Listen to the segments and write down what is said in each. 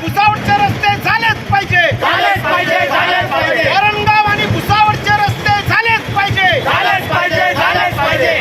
भुसावळचे रस्ते झालेच पाहिजे. झालेच पाहिजे झालेच पाहिजे. वरणगाव आणि भुसावळचे रस्ते झालेच पाहिजे. झालेच पाहिजे झालेच पाहिजे.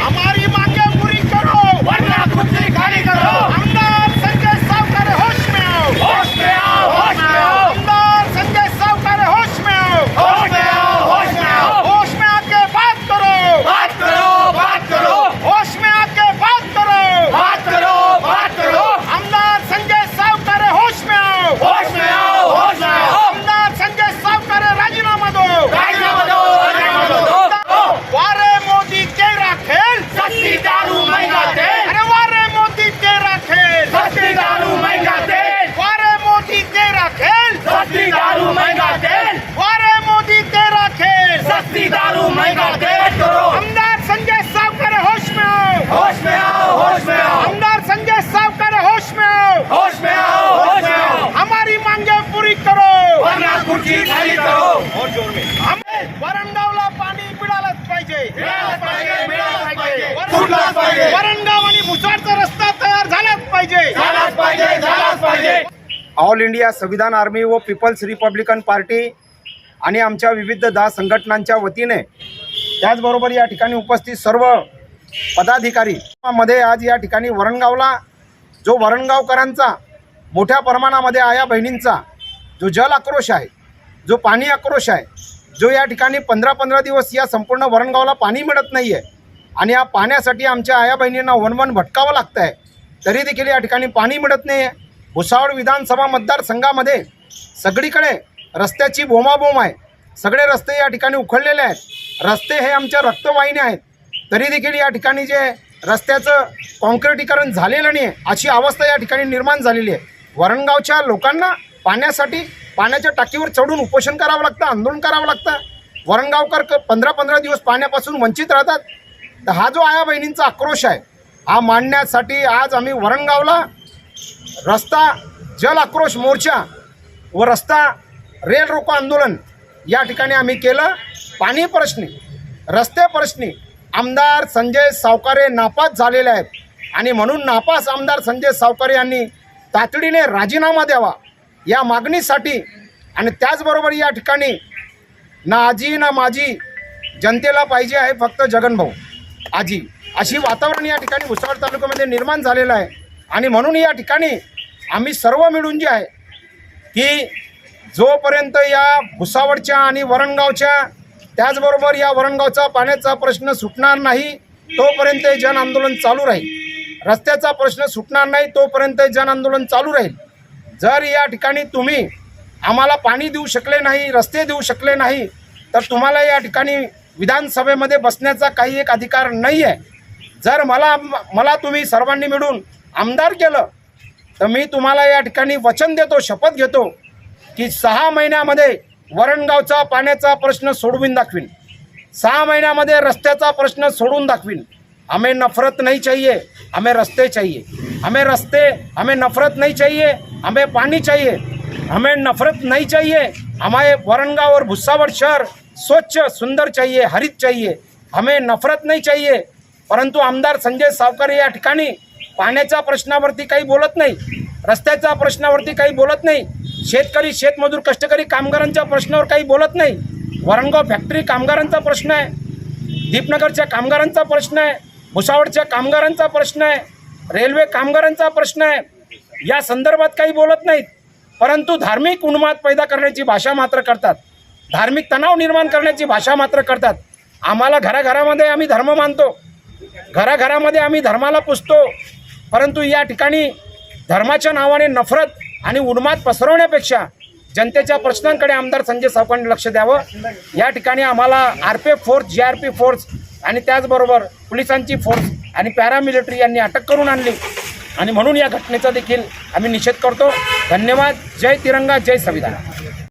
भुसारचा रस्ता तयार झालाच पाहिजे. झालाच पाहिजे झालाच पाहिजे. ऑल इंडिया संविधान आर्मी व पीपल्स रिपब्लिकन पार्टी आणि आमच्या विविध दहा संघटनांच्या वतीने त्याचबरोबर या ठिकाणी उपस्थित सर्व पदाधिकारी मध्ये आज या ठिकाणी वरणगावला जो वरणगावकरांचा मोठ्या प्रमाणामध्ये आया बहिणींचा जो जल आक्रोश आहे जो पाणी आक्रोश आहे जो या ठिकाणी पंधरा पंधरा दिवस या संपूर्ण वरणगावला पाणी मिळत नाही आहे आणि या पाण्यासाठी आमच्या आया बहिणींना वनवन भटकावं लागतं आहे तरी देखील या ठिकाणी पाणी मिळत नाही आहे भुसावळ विधानसभा मतदारसंघामध्ये सगळीकडे रस्त्याची बोमाबोम आहे. सगळे रस्ते या ठिकाणी उखडलेले आहेत. रस्ते हे आमच्या रक्तवाहिन्या आहेत. तरी देखील या ठिकाणी जे रस्त्याचं कॉन्क्रिटीकरण झालेलं नाही आहे अशी अवस्था या ठिकाणी निर्माण झालेली आहे. वरणगावच्या लोकांना पाण्यासाठी पाण्याच्या टाकीवर चढून उपोषण करावं लागतं आंदोलन करावं लागतं. वरणगावकर क पंधरा पंधरा दिवस पाण्यापासून वंचित राहतात. तर हा जो आया बहिणींचा आक्रोश आहे हा मांडण्यासाठी आज आम्ही वरणगावला रस्ता जल आक्रोश मोर्चा व रस्ता रेल रोको आंदोलन या ठिकाणी आम्ही केलं. पाणी प्रश्नी रस्ते प्रश्नी आमदार संजय सावकारे नापास झालेले आहेत. आणि म्हणून नापास आमदार संजय सावकारे यांनी तातडीने राजीनामा द्यावा या मागणीसाठी आणि त्याचबरोबर या ठिकाणी ना आजी ना माझी जनतेला पाहिजे आहे फक्त जगनभाऊ. आजी अशी वातावरण या ठिकाणी भुसावळ तालुक्यामध्ये निर्माण झालेलं आहे. आणि म्हणून या ठिकाणी आम्ही सर्व मिळून जे आहे की जोपर्यंत या भुसावळच्या आणि वरणगावच्या त्याचबरोबर या वरणगावचा पाण्याचा प्रश्न सुटणार नाही तोपर्यंत जन आंदोलन चालू राहील. रस्त्याचा प्रश्न सुटणार नाही तोपर्यंत जन आंदोलन चालू राहील. जर या ठिकाणी तुम्ही आम्हाला पाणी देऊ शकले नाही रस्ते देऊ शकले नाही तर तुम्हाला या ठिकाणी विधानसभेमध्ये बसण्याचा काही एक अधिकार नाही आहे जर मला मला तुम्ही सर्वांनी मिळून आमदार केलं तर मी तुम्हाला या ठिकाणी वचन देतो शपथ घेतो की सहा महिन्यामध्ये वरणगावचा पाण्याचा प्रश्न सोडवून दाखवीन. सहा महिन्यामध्ये रस्त्याचा प्रश्न सोडून दाखवीन. हमें नफरत नहीं चाहिए हमें रस्ते चाहिए हमें रस्ते हमें नफरत नहीं चाहिए हमें पानी चाहिए हमें नफरत नहीं चाहिए हमारे वरणगाव और भुस्सावळ शहर स्वच्छ सुंदर चाहिए हरित चाहिए हमें नफरत नाही चाहिए। परंतु आमदार संजय सावकर या ठिकाणी पाण्याच्या प्रश्नावरती काही बोलत नाही रस्त्याच्या प्रश्नावरती काही बोलत नाही शेतकरी शेतमजूर कष्टकरी कामगारांच्या प्रश्नावर काही बोलत नाही वरणगाव फॅक्टरी कामगारांचा प्रश्न आहे दीपनगरच्या कामगारांचा प्रश्न आहे भुसावळच्या कामगारांचा प्रश्न आहे रेल्वे कामगारांचा प्रश्न आहे या संदर्भात काही बोलत नाहीत. परंतु धार्मिक उन्माद पैदा करण्याची भाषा मात्र करतात. धार्मिक तणाव निर्माण करण्याची भाषा मात्र करतात. आम्हाला घराघरामध्ये आम्ही धर्म मानतो. घराघरामध्ये आम्ही धर्माला पुजतो परंतु या ठिकाणी धर्माच्या नावाने नफरत आणि उन्माद पसरवण्यापेक्षा जनतेच्या प्रश्नांकडे आमदार संजय सावकारांनी लक्ष द्यावं. या ठिकाणी आम्हाला R P F force G R P force आणि त्याचबरोबर पोलिसांची फोर्स आणि पॅरामिलिटरी यांनी अटक करून आणली. आणि म्हणून या घटनेचा देखील आम्ही निषेध करतो. धन्यवाद. जय तिरंगा जय संविधान.